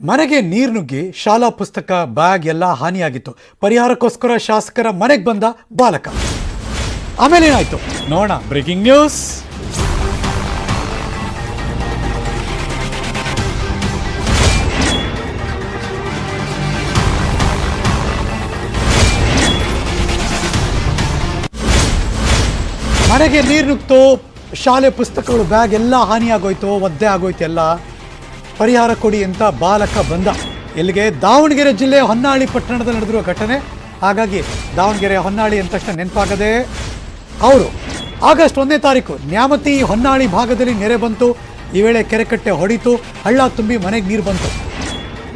ಮನೆಗೆ ನೀರು ನುಗ್ಗಿ ಶಾಲಾ ಪುಸ್ತಕ, ಬ್ಯಾಗ್ ಎಲ್ಲ ಹಾನಿಯಾಗಿತ್ತು. ಪರಿಹಾರಕ್ಕೋಸ್ಕರ ಶಾಸಕರ ಮನೆಗೆ ಬಂದ ಬಾಲಕ. ಆಮೇಲೆ ಏನಾಯ್ತು? ನೋಡೋಣ. Breaking news. ಮನೆಗೆ ನೀರು ನುಗ್ತು, ಶಾಲೆ ಪುಸ್ತಕಗಳು, ಬ್ಯಾಗ್ ಎಲ್ಲ ಹಾನಿಯಾಗೋಯ್ತು, ಒದ್ದೆ ಆಗೋಯ್ತು ಎಲ್ಲ. ಪರಿಹಾರ ಕೊಡಿ ಅಂತ ಬಾಲಕ ಬಂದ. ಎಲ್ಲಿಗೆ ದಾವಣಗೆರೆ ಜಿಲ್ಲೆ ಹೊನ್ನಾಳಿ ಪಟ್ಟಣದಲ್ಲಿ ನಡೆದಿರುವ ಘಟನೆ. ಹಾಗಾಗಿ ದಾವಣಗೆರೆ ಹೊನ್ನಾಳಿ ಅಂದ ತಕ್ಷಣ ನೆನಪಾಗದೆ ಅವರು ಆಗಸ್ಟ್ ಒಂದನೇ ತಾರೀಕು ನ್ಯಾಮತಿ ಹೊನ್ನಾಳಿ ಭಾಗದಲ್ಲಿ ನೆರೆ ಬಂತು. ಈ ವೇಳೆ ಕೆರೆಕಟ್ಟೆ ಹೊಡಿತು. ಹಳ್ಳ ತುಂಬಿ ಮನೆಗೆ ನೀರು ಬಂತು.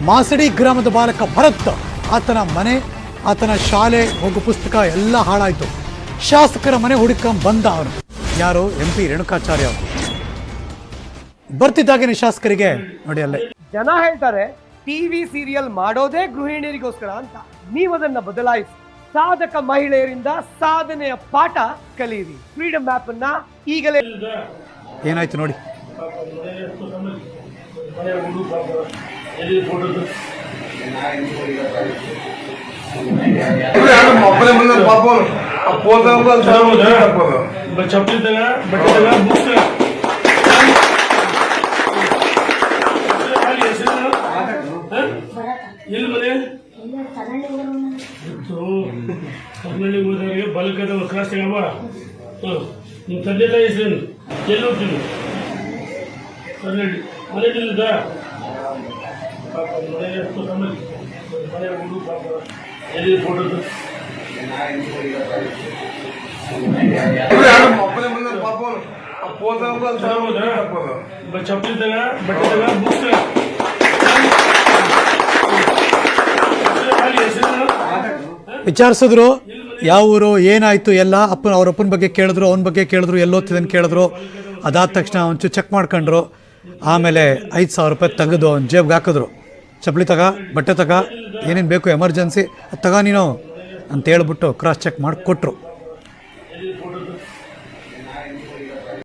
ಮಾಸಡಿ ಗ್ರಾಮದ ಬಾಲಕ ಭರತ್ ಆತನ ಮನೆ, ಆತನ ಶಾಲೆ, ಹೋಗು ಪುಸ್ತಕ ಎಲ್ಲ ಹಾಳಾಯಿತು. ಶಾಸಕರ ಮನೆ ಹುಡುಕಂ ಬಂದ ಅವನು. ಯಾರು? ಎಂ ಪಿ ರೇಣುಕಾಚಾರ್ಯ ಅವರು. ಬರ್ತಿದ್ದಾಗೇನೆ ಶಾಸಕರಿಗೆ ನೋಡಿ ಅಲ್ಲೇ. ಜನ ಹೇಳ್ತಾರೆ ಟಿವಿ ಸೀರಿಯಲ್ ಮಾಡೋದೇ ಗೃಹಿಣಿಯರಿಗೋಸ್ಕರ ಅಂತ. ನೀವು ಅದನ್ನ ಬದಲಾಯಿಸಿ. ಸಾಧಕ ಮಹಿಳೆಯರಿಂದ ಸಾಧನೆಯ ಪಾಠ ಕಲಿಯಿರಿ. ಫ್ರೀಡಮ್ ಆಪ್ ಅನ್ನ ಈಗಲೇ ಏನಾಯ್ತು ನೋಡಿ. ಎಲ್ಲಿ ಮನೆ ಕರ್ನಾಟಕ ಹೋದವರಿಗೆ ಬಲಕದ ಕ್ರಾಸ್ ತಗೊಂಬ ಹ್ಮ್ ನಿಮ್ಮ ತಂದೆ ತಾಯಿ ಹೆಸರೇನು ಎಲ್ಲಿ ಹೋಗ್ತೀನಿ ಕರ್ನಾಟಕ ಮನೆಯಲ್ಲಿದ್ದ ಪಾಪ ಮನೆ ಎಷ್ಟು ಕಮ್ಮಿ ಮನೆ ಹುಡುಗ ಪಾಪ ಎಲ್ಲಿ ಫೋಟೋ ಅಪ್ಪನೇ ಮುಂದೆ ಪಾಪ ಆ ಪೋದ ತಪ್ಪದು ಚಪ್ಪಲಿ ತಗ ಬಟ್ಟೆ ತಗ ವಿಚಾರಿಸಿದ್ರು, ಯಾವ ಊರು, ಏನಾಯಿತು, ಎಲ್ಲ ಅಪ್ಪನ, ಅವ್ರ ಅಪ್ಪನ ಬಗ್ಗೆ ಕೇಳಿದ್ರು, ಅವನ ಬಗ್ಗೆ ಕೇಳಿದ್ರು ಎಲ್ಲೋತಿದ್ದನ್ ಕೇಳಿದ್ರು. ಅದಾದ ತಕ್ಷಣ ಒಂಚೂರು ಚೆಕ್ ಮಾಡ್ಕೊಂಡ್ರು. ಆಮೇಲೆ ಐದು ಸಾವಿರ ರೂಪಾಯಿ ತೆಗೆದು ಅವ್ನು ಜೇಬ್ಗೆ ಹಾಕಿದ್ರು. ಚಪ್ಪಲಿ ತಗ, ಬಟ್ಟೆ ತಗ, ಏನೇನು ಬೇಕು, ಎಮರ್ಜೆನ್ಸಿ, ಅದು ತಗ ನೀನು, ಅಂತ ಹೇಳ್ಬಿಟ್ಟು ಕ್ರಾಸ್ ಚೆಕ್ ಮಾಡಿ ಕೊಟ್ಟರು